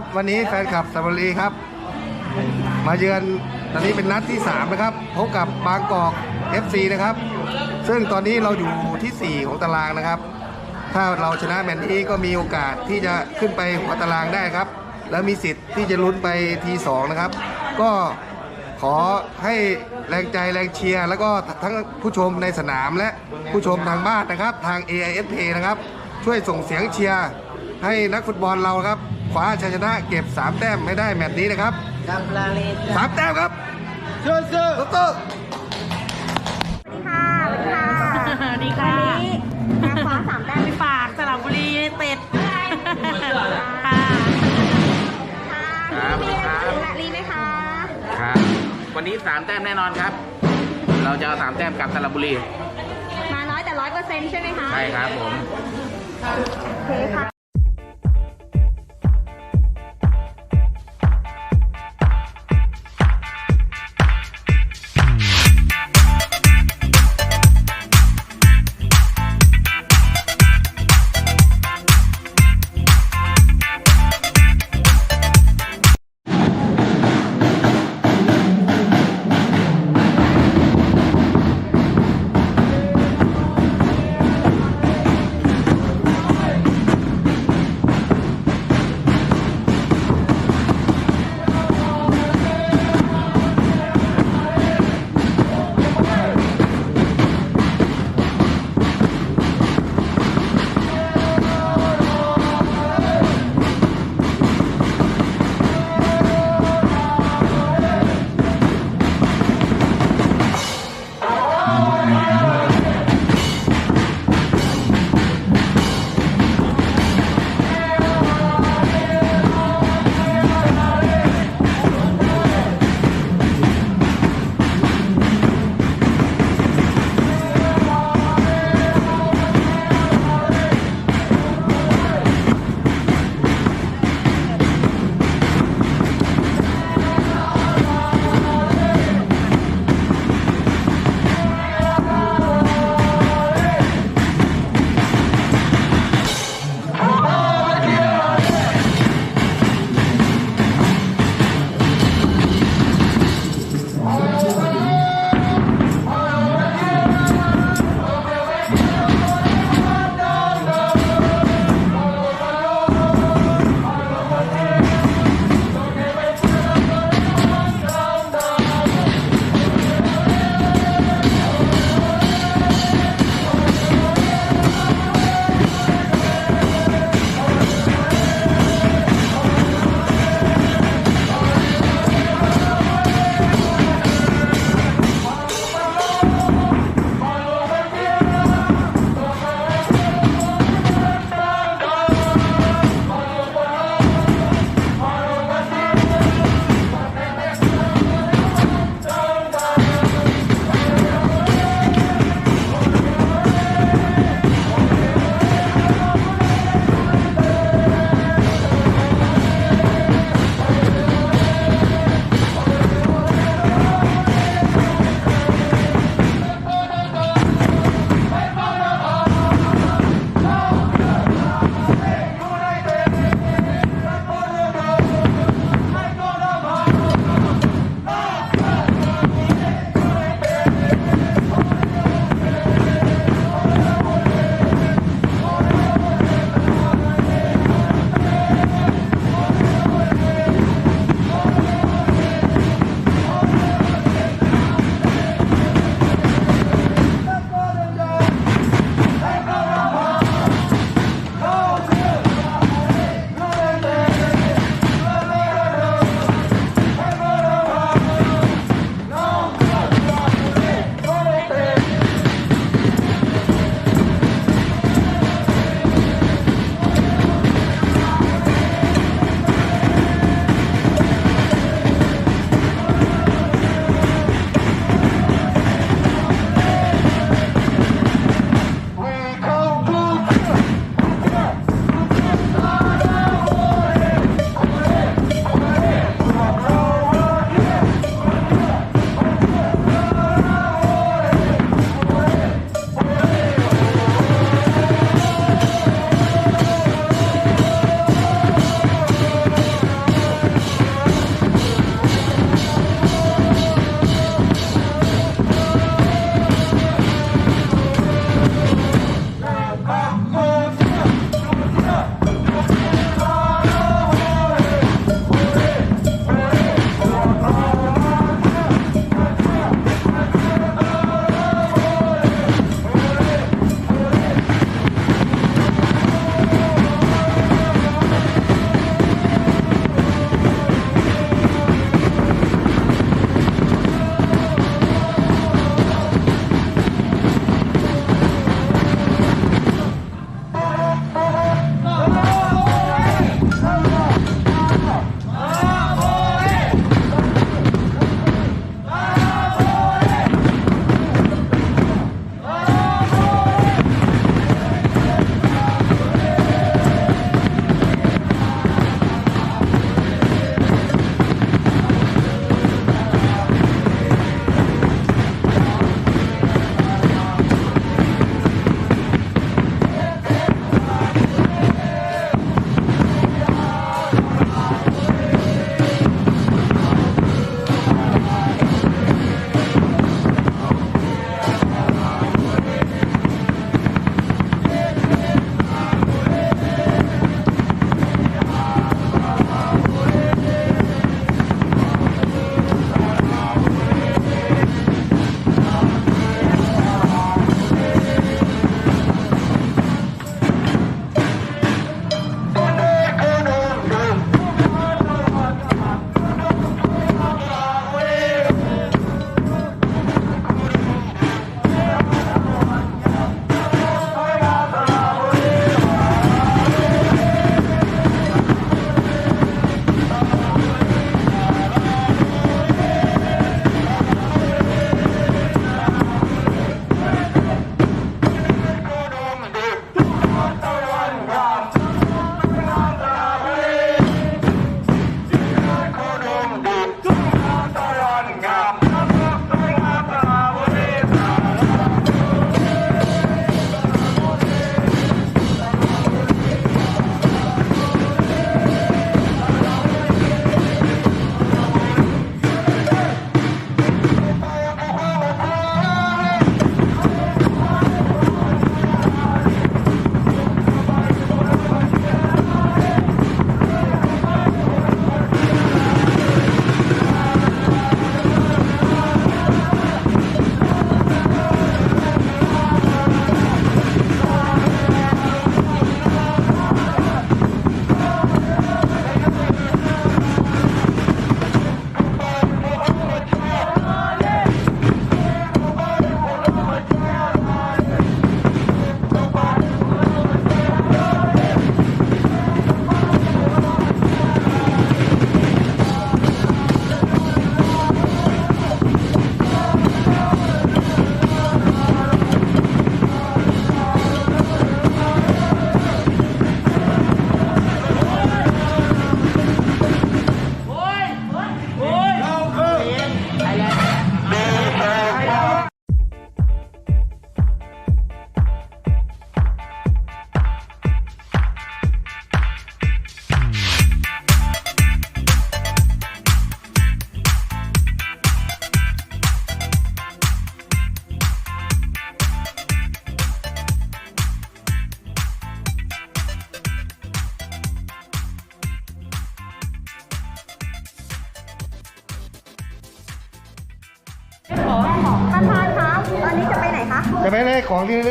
ับวันนี้แฟนคลับสระบุรีครับ มาเยือนตอนนี้เป็นนัดที่ 3 นะครับพบกับบางกอก FC นะครับ ซึ่งตอนนี้เราอยู่ทีสี่4 ของตารางนะครับ ถ้าเราชนะแมตช์นี้ก็มีโอกาสที่จะขึ้นไปหัวตารางได้ครับ แล้วมีสิทธิ์ที่จะลุ้นไปทีสองนะครับ ก็ขอให้แรงใจแรงเชียร์แล้วก็ทั้งผู้ชมในสนามและผู้ชมทางบ้านนะครับ ทาง AISP นะครับ ช่วยส่งเสียงเชียร์ให้นักฟุตบอลเราครับ คว้าชัยชนะเก็บ 3 แต้มให้ได้แมตช์นี้นะครับกับลาเลสสามแต้มครับสู้สู้สู้สวัสดีค่ะสวัสดีค่ะสวัสดีค่ะวันนี้มาคว้าสามแต้มไปฝากสระบุรียูไนเต็ดค่ะค่ะพี่เมียรีไหมคะครับ วันนี้3แต้มแน่นอนครับ เราจะเอา3แต้มกลับสระบุรี มาน้อยแต่ร้อยเปอร์เซ็นต์ใช่ไหมคะ ใช่ครับผม โอเคค่ะจะ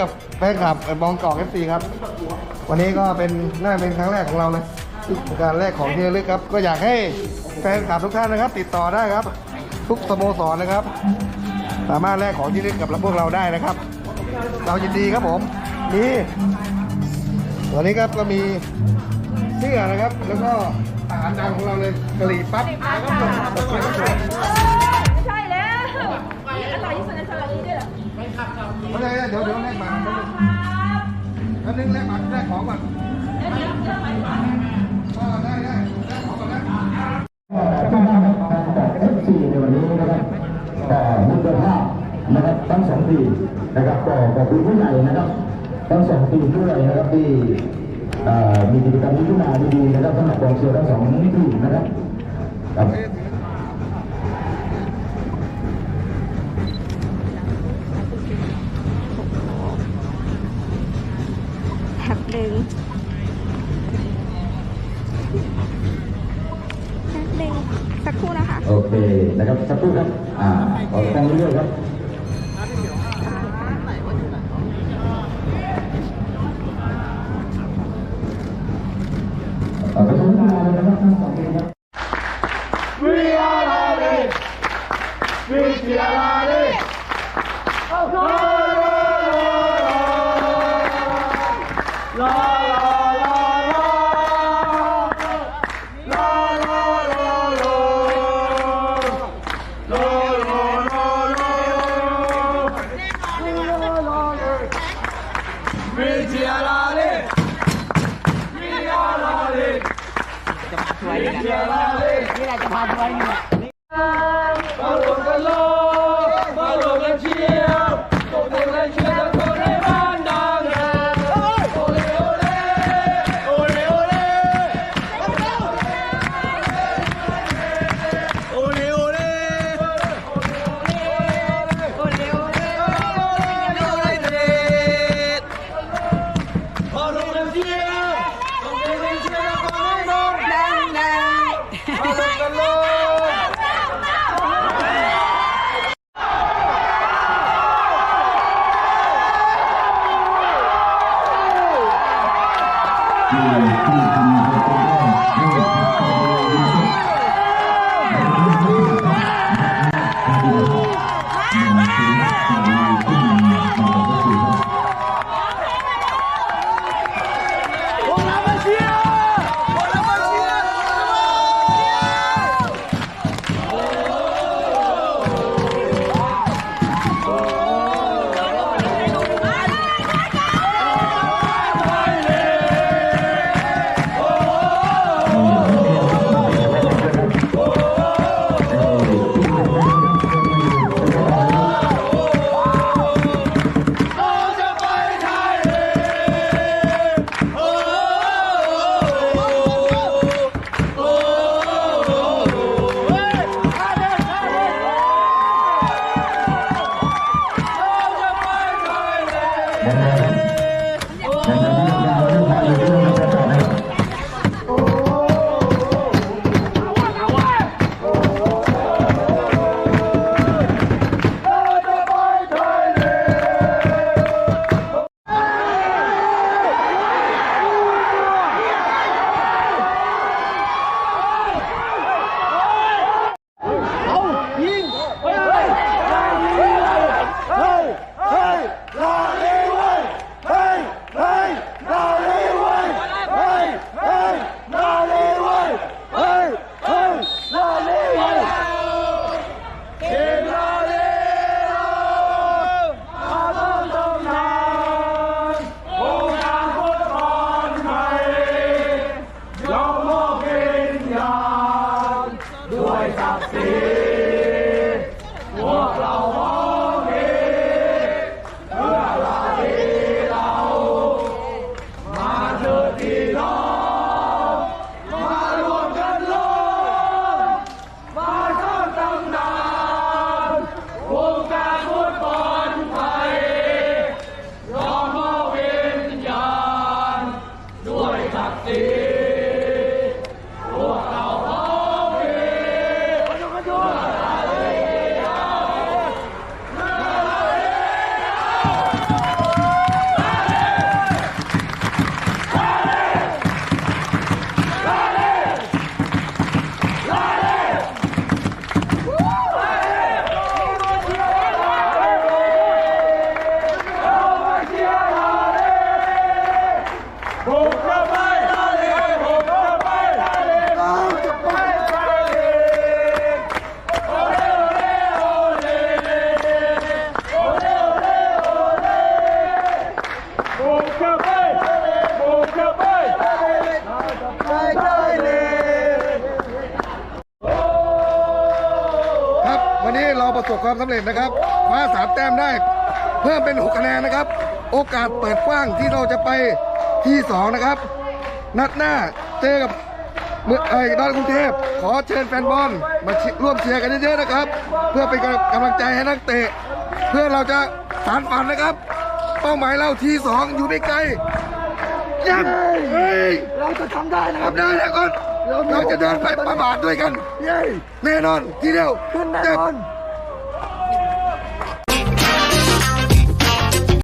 กับแฟนคลับบองกอกเอฟซีครับ วันนี้ก็เป็นน่าเป็นครั้งแรกของเรานะที่การแรกของที่ระลึกครับ ก็อยากให้แฟนคลับทุกท่านนะครับ ติดต่อได้ครับ ทุกสโมสรนะครับ สามารถแลกของที่ระลึกกับพวกเราได้นะครับ เรายินดีครับผมนี่วันนี้ครับก็มีเสื้อนะครับ แล้วก็อาหารดังของเราเลยกะหรี่ปั๊บ ไม่ใช่เดี๋ยวเดี๋ยวแลกบัตรแล้วนึงแลกบัตรแลกของก่อนได้ได้แลกของก่อนนะจากเอฟซีในวันนี้นะครับก็มิตรภาพนะครับทั้งสองทีนะครับก็ขอบคุณผู้ใหญ่นะครับทั้งสองทีมด้วยนะครับที่มีกิจกรรมนี้ขึ้นมาดีๆนะครับสำหรับกองเชียร์ทั้งสองทีนะครับครับ แป๊บห นึ่งหนึ่งสักครู่นะคะ โอเคนะครับสักครู่ครับ อ่าขอฟังเรื่อยครับ ที่ที่ ทำ No! ครับวันนี้เราประสบความสำเร็จนะครับคว้าสามแต้มได้ เพิ่มเป็นหกคะแนนนะครับ โอกาสเปิดกว้างที่เราจะไปที่สองนะครับ นัดหน้าเจอกับเมื่อไอ้ดอนกรุงเทพ ขอเชิญแฟนบอลมาร่วมเชียร์กันเยอะๆนะครับ เพื่อเป็นกำลังใจให้นักเตะ เพื่อเราจะสานฝันนะครับ เป้าหมายเราที่2อยู่ไม่ไกลยังเฮ้ยเราจะทำได้นะครับทำได้แล้วก่อนเราจะเดินไปประมาทด้วยกัน เย้ แน่นอนทีเดียวขึ้นแน่นอนเจ็บ